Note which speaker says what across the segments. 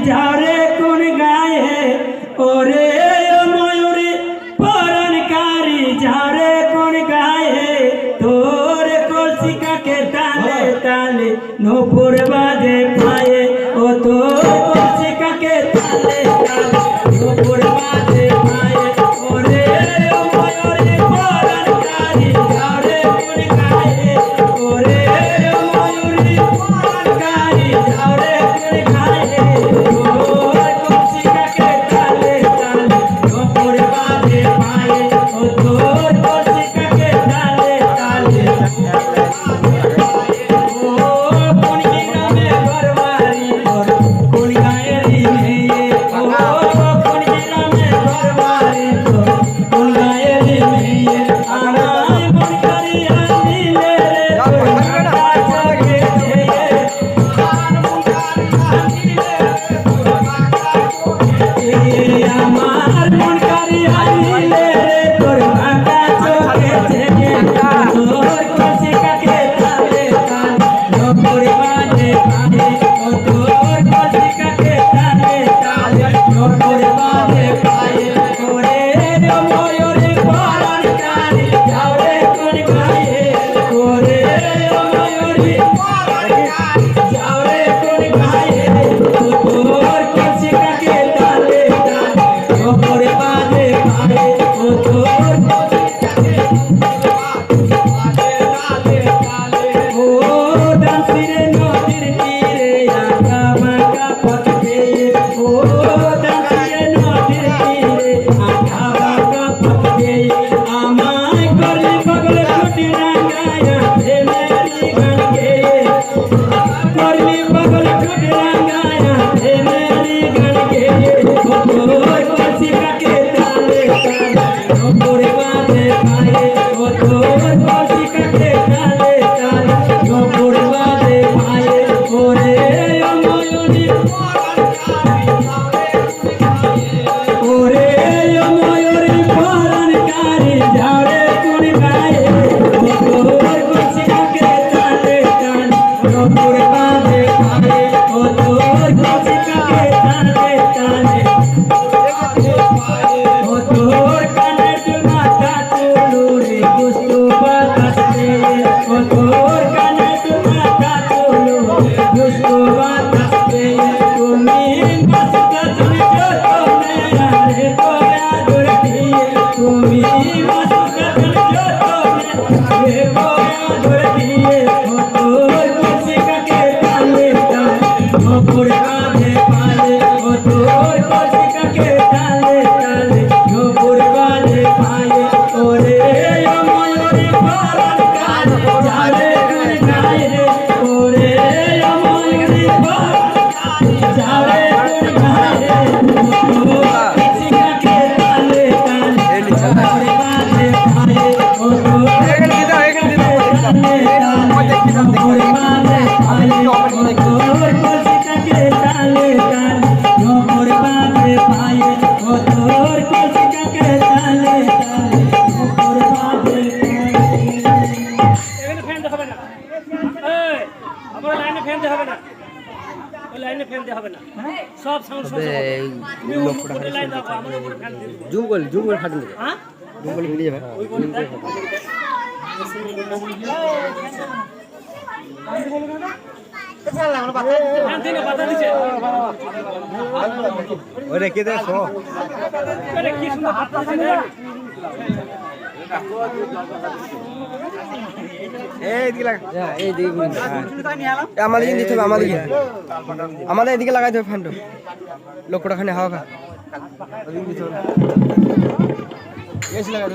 Speaker 1: যারে
Speaker 2: তবে এই লক্ষ্যটা
Speaker 3: জুম করলে জুম করে ফাটিয়ে দেবে জুম করলে বেরিয়ে যাবে? রেখে দেয়? আমাদের দিতে হবে আমাদের আমাদের এদিকে লাগাইতে হবে ফ্যানটা। লক্ষটা খানে হাওয়া খা এসি
Speaker 1: লাগাই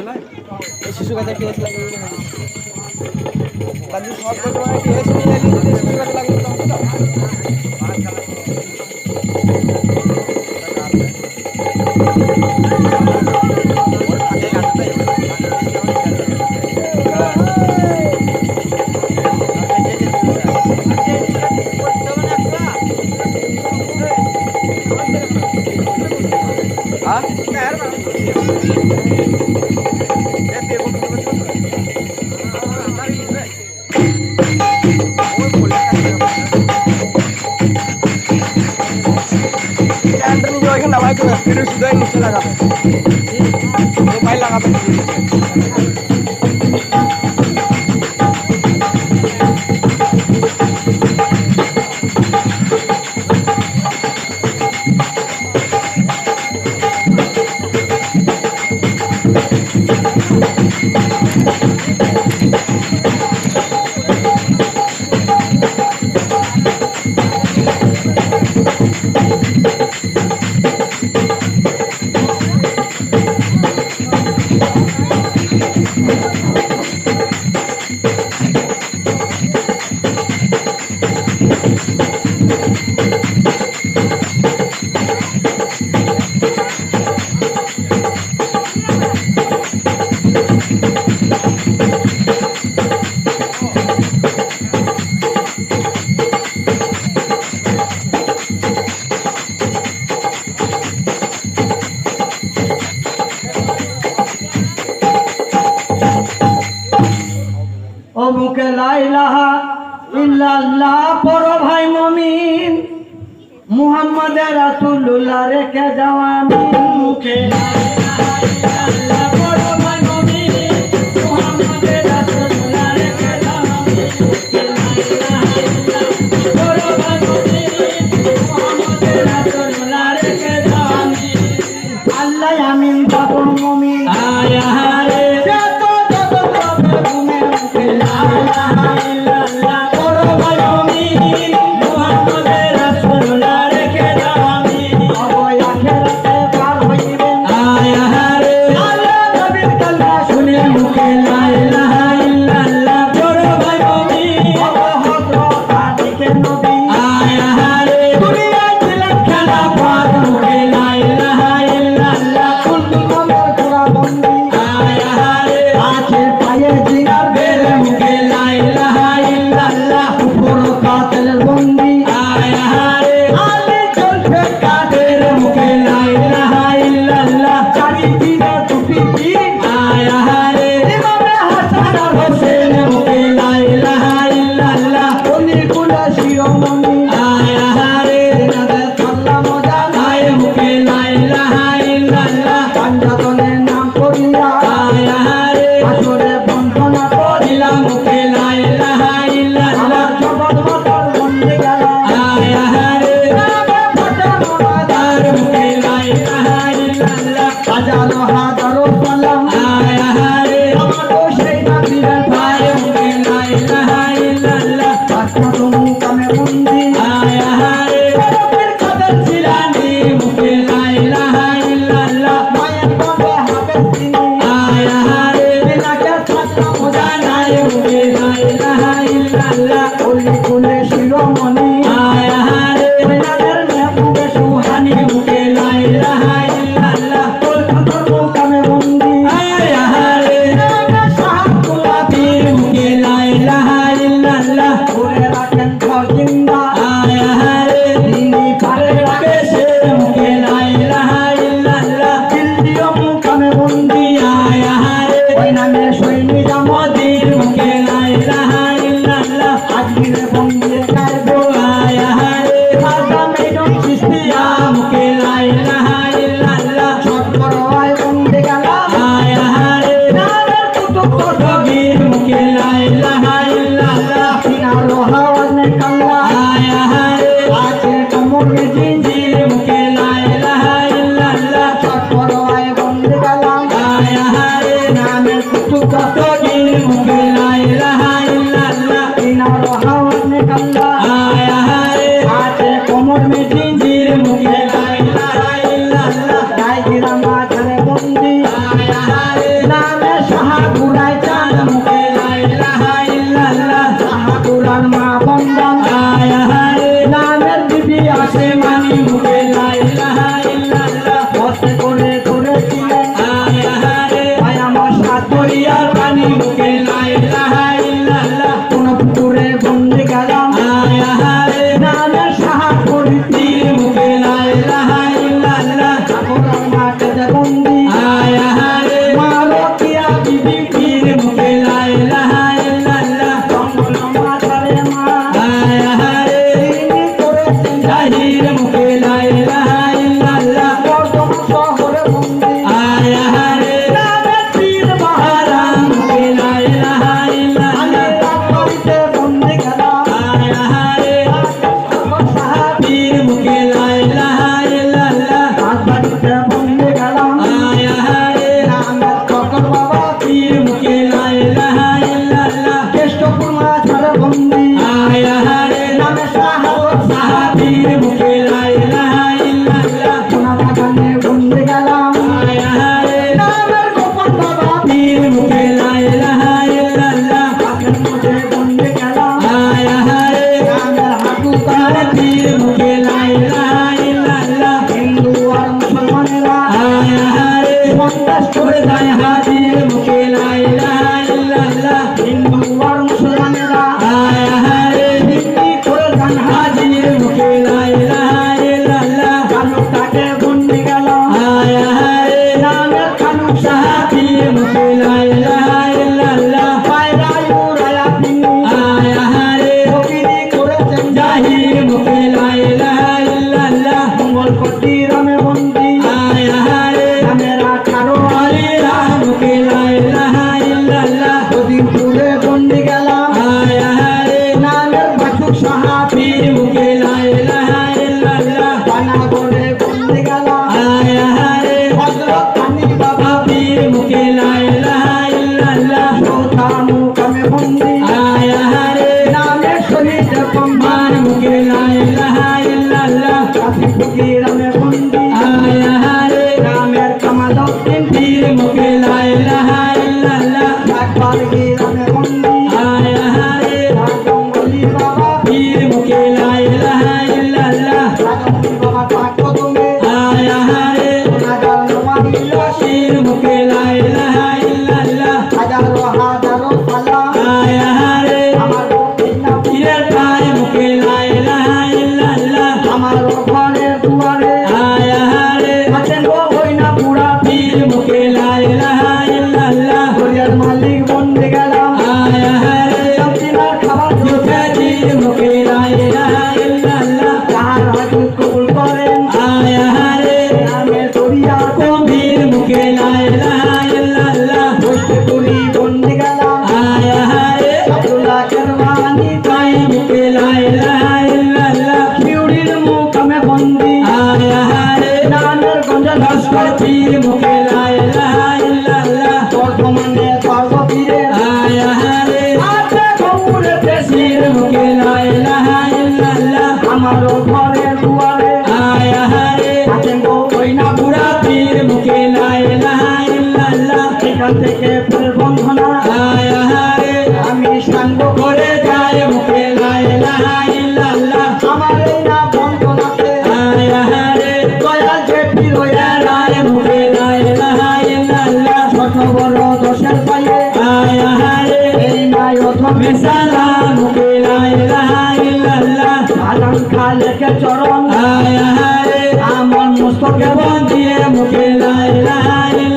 Speaker 1: মুখে লাল লাল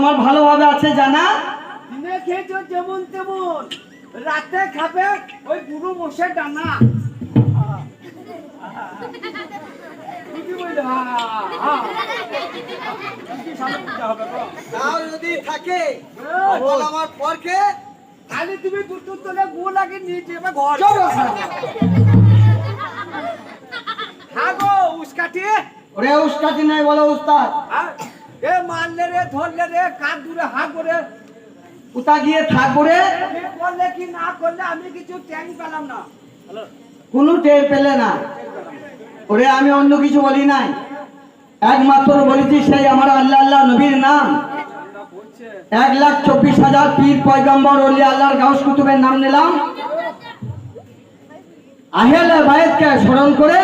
Speaker 1: আমার
Speaker 3: ভালোভাবে আছে জানা
Speaker 4: দিনে খেয়েছো যেমন তেমন রাতে খাবে ওই গুরু বসে ডানা
Speaker 3: যদি থাকে আমার পরকে
Speaker 4: খালি তুমি দুটো তোলে লাগে নিচে ঘর
Speaker 3: হ্যাঁ গো উস্কাটি ওরে উস্কাটি নাই বলো উস্তাদ
Speaker 4: এ মারলে রে ধরলে রে কান দূরে হা করে
Speaker 3: উতা গিয়ে
Speaker 4: কে করলে কি না করলে আমি কিছু ট্যাং পেলাম না।
Speaker 3: কোনো টের পেলে না। ওরে আমি অন্য কিছু বলি নাই। একমাত্র বলেছি সেই আমার আল্লাহ আল্লাহ নবীর নাম। এক লাখ চব্বিশ হাজার পীর পয়গম্বর অলি আল্লাহর গাউস কুতুবের নাম নিলাম। আহেলে বায়েতকে স্মরণ করে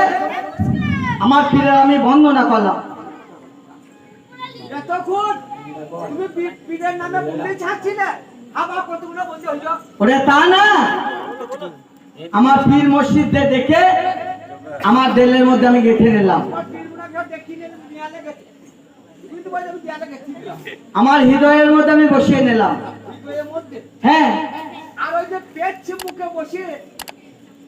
Speaker 3: আমার পীরের আমি বন্দনা করলাম।
Speaker 4: এতক্ষণ তুমি নামে বলতে ছাড়ছিলে? আবার কতগুলো বলতে হইল?
Speaker 3: ওরে তা না। আমার পীর মসজিদে দেখে আমার দেলের মধ্যে আমি গেঁথে নিলাম।
Speaker 4: আমার
Speaker 3: হৃদয়ের মধ্যে আমি বসিয়ে নিলাম। হ্যাঁ।
Speaker 4: আর ওই যে পেট মুখে বসে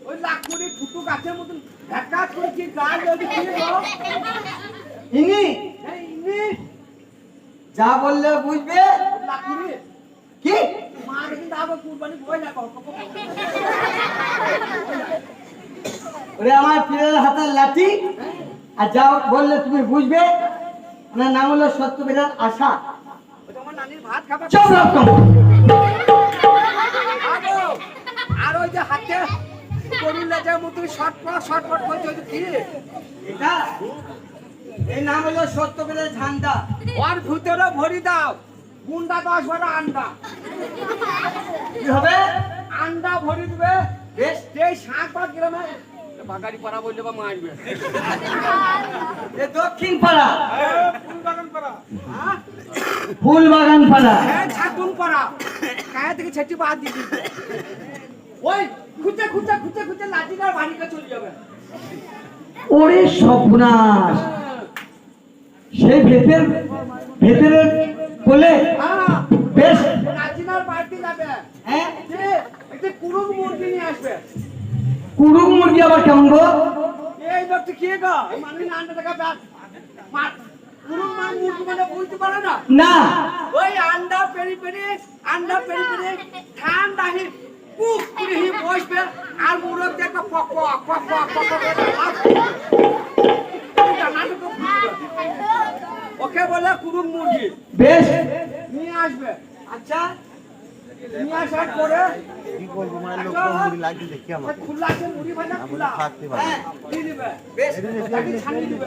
Speaker 4: ওই লাকুড়ি ফুটু গাছের মতন ভ্যাকাট করে কি গাছ?
Speaker 3: ইনি?
Speaker 4: ইনি।
Speaker 3: যা বললে বুঝবে? কি? ওরে আমার পীরের হাতের লাঠি? আর যা বললে তুমি বুঝবে? ওনার নাম হলো আশা। সব রকম
Speaker 4: খাব। আর ওই যে হাতে গরুর লেজের মতো শর্টপট শর্টপট করছে ওই যে কি?
Speaker 3: এটা এই নাম হলো সত্যবীরের ঝান্ডা।
Speaker 4: ওর ভিতরে ভরি দাও। গুন্ডা দশ বারো আন্ডা।
Speaker 3: কি হবে?
Speaker 4: আন্ডা ভরি দিবে।
Speaker 3: বেশ
Speaker 4: সেই শাক পাত গ্রামে বাগাড়ি পাড়া বললে বা মারবে
Speaker 3: এ দক্ষিণ পাড়া
Speaker 4: ফুল পাড়া
Speaker 3: পাড়া
Speaker 4: হ্যাঁ ছাতুন পাড়া কায়া থেকে ছেটি বাদ দিয়ে ওই খুঁজে খুঁজে খুঁজে খুঁজে লাঠিটার বাড়িতে চলে যাবে।
Speaker 3: ওরে সর্বনাশ। সেই ভেতর ভেতরে বলে
Speaker 4: হ্যাঁ
Speaker 3: বেশ হ্যাঁ
Speaker 4: মুরগি
Speaker 3: আবার কেমন গো
Speaker 4: এই লোকটি কে গো মুরগি মানে বুঝতে পারে না
Speaker 3: না
Speaker 4: ওই আন্ডা পেরি পেরি আন্ডা পেরি পেরি ঠান্ডা হি কুক করে হি বসবে আর মুরগ দেখবে পক পক পক পক পক পক ওকে বলে কুরুক মুরগি
Speaker 3: বেশ
Speaker 4: নিয়ে আসবে আচ্ছা নিয়ে আসার পরে
Speaker 5: কি করব মানে লোক
Speaker 4: আচ্ছা,
Speaker 5: মুড়ি লাগছে দেখি আমার
Speaker 4: খোলা আছে মুড়ি ভাজা খোলা
Speaker 5: থাকতে পারে
Speaker 4: হ্যাঁ দিয়ে দিবে বেশ ছানিয়ে দিবে